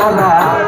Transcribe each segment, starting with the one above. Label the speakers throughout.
Speaker 1: ಮಾಡ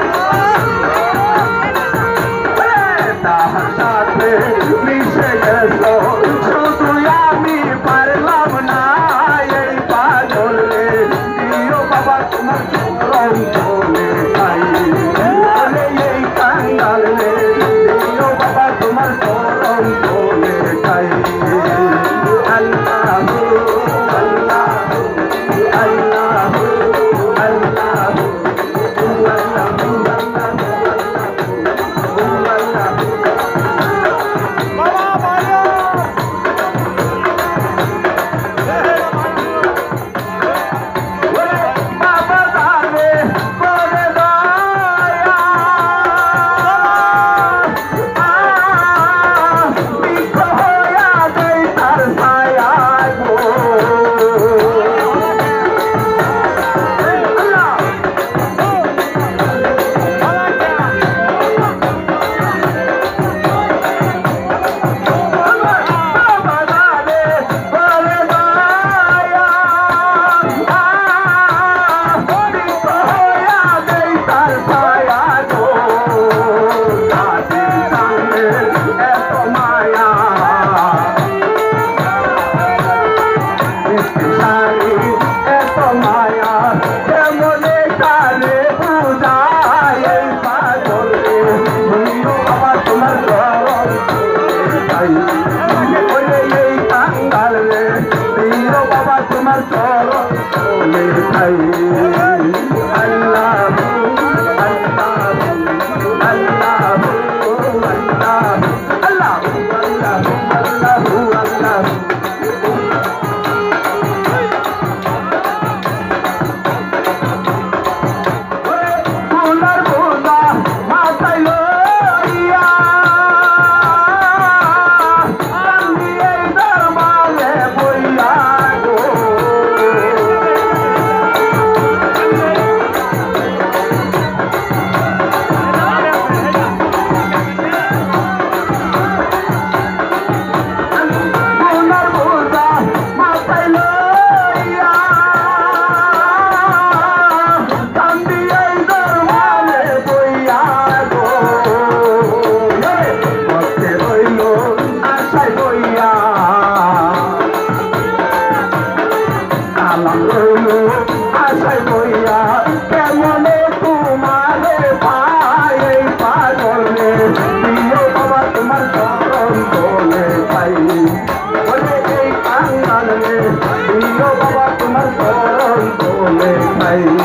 Speaker 1: I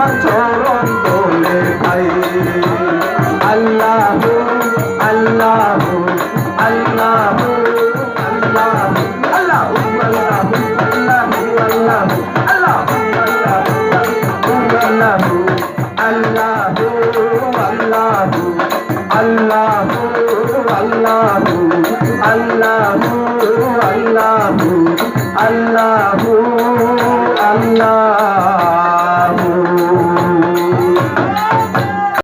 Speaker 1: আমার চরণ তোলে ভাই আল্লাহ আল্লাহ আল্লাহ Allah, Allah, Allah.